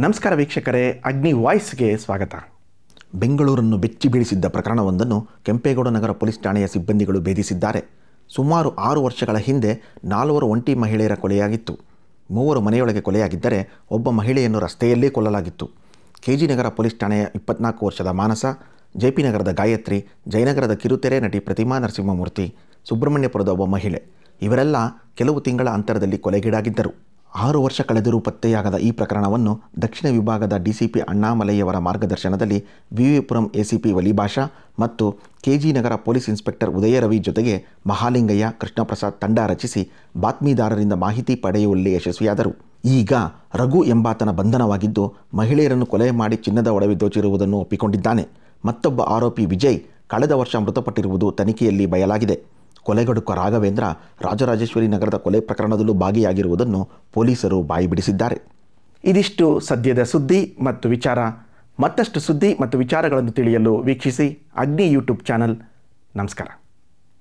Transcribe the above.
ನಮಸ್ಕಾರ ವೀಕ್ಷಕರೇ, ಅಗ್ನಿ ವಾಯ್ಸ್ಗೆ ಸ್ವಾಗತ. ಬೆಂಗಳೂರನ್ನು ಬೆಚ್ಚಿ ಬೀಳಿಸಿದ್ದ ಪ್ರಕರಣವೊಂದನ್ನು ಕೆಂಪೇಗೌಡ ನಗರ ಪೊಲೀಸ್ ಠಾಣೆಯ ಸಿಬ್ಬಂದಿಗಳು ಭೇದಿಸಿದ್ದಾರೆ. ಸುಮಾರು ಆರು ವರ್ಷಗಳ ಹಿಂದೆ ನಾಲ್ವರು ಒಂಟಿ ಮಹಿಳೆಯರ ಕೊಲೆಯಾಗಿತ್ತು. ಮೂವರು ಮನೆಯೊಳಗೆ ಕೊಲೆಯಾಗಿದ್ದರೆ ಒಬ್ಬ ಮಹಿಳೆಯನ್ನು ರಸ್ತೆಯಲ್ಲೇ ಕೊಲ್ಲಲಾಗಿತ್ತು. ಕೆಜಿ ನಗರ ಪೊಲೀಸ್ ಠಾಣೆಯ ಇಪ್ಪತ್ನಾಲ್ಕು ವರ್ಷದ ಮಾನಸ ಜೆಪಿ ನಗರದ ಗಾಯತ್ರಿ, ಜಯನಗರದ ಕಿರುತೆರೆ ನಟಿ ಪ್ರತಿಮಾ ನರಸಿಂಹಮೂರ್ತಿ, ಸುಬ್ರಹ್ಮಣ್ಯಪುರದ ಒಬ್ಬ ಮಹಿಳೆ, ಇವರೆಲ್ಲ ಕೆಲವು ತಿಂಗಳ ಅಂತರದಲ್ಲಿ ಕೊಲೆಗೀಡಾಗಿದ್ದರು. ಆರು ವರ್ಷ ಕಳೆದರೂ ಪತ್ತೆಯಾಗದ ಈ ಪ್ರಕರಣವನ್ನು ದಕ್ಷಿಣ ವಿಭಾಗದ ಡಿಸಿಪಿ ಅಣ್ಣಾಮಲೈಯವರ ಮಾರ್ಗದರ್ಶನದಲ್ಲಿ ವಿವಿಪುರಂ ಎಸಿಪಿ ವಲಿಭಾಷಾ ಮತ್ತು ಕೆಜಿ ನಗರ ಪೊಲೀಸ್ ಇನ್ಸ್ಪೆಕ್ಟರ್ ಉದಯರವಿ ಜೊತೆಗೆ ಮಹಾಲಿಂಗಯ್ಯ ಕೃಷ್ಣಪ್ರಸಾದ್ ತಂಡ ರಚಿಸಿ ಬಾತ್ಮೀದಾರರಿಂದ ಮಾಹಿತಿ ಪಡೆಯುವಲ್ಲಿ ಯಶಸ್ವಿಯಾದರು. ಈಗ ರಘು ಎಂಬಾತನ ಬಂಧನವಾಗಿದ್ದು ಮಹಿಳೆಯರನ್ನು ಕೊಲೆ ಮಾಡಿ ಚಿನ್ನದ ಒಡವೆ ದೋಚಿರುವುದನ್ನು ಒಪ್ಪಿಕೊಂಡಿದ್ದಾನೆ. ಮತ್ತೊಬ್ಬ ಆರೋಪಿ ವಿಜಯ್ ಕಳೆದ ವರ್ಷ ಮೃತಪಟ್ಟಿರುವುದು ತನಿಖೆಯಲ್ಲಿ ಬಯಲಾಗಿದೆ. ಕೊಲೆಗಡುಕ ರಾಘವೇಂದ್ರ ರಾಜರಾಜೇಶ್ವರಿ ನಗರದ ಕೊಲೆ ಪ್ರಕರಣದಲ್ಲೂ ಭಾಗಿಯಾಗಿರುವುದನ್ನು ಪೊಲೀಸರು ಬಾಯಿ ಬಿಡಿಸಿದ್ದಾರೆ ಇದಿಷ್ಟು ಸದ್ಯದ ಸುದ್ದಿ ಮತ್ತು ವಿಚಾರ. ಮತ್ತಷ್ಟು ಸುದ್ದಿ ಮತ್ತು ವಿಚಾರಗಳನ್ನು ತಿಳಿಯಲು ವೀಕ್ಷಿಸಿ ಅಗ್ನಿ ಯೂಟ್ಯೂಬ್ ಚಾನಲ್. ನಮಸ್ಕಾರ.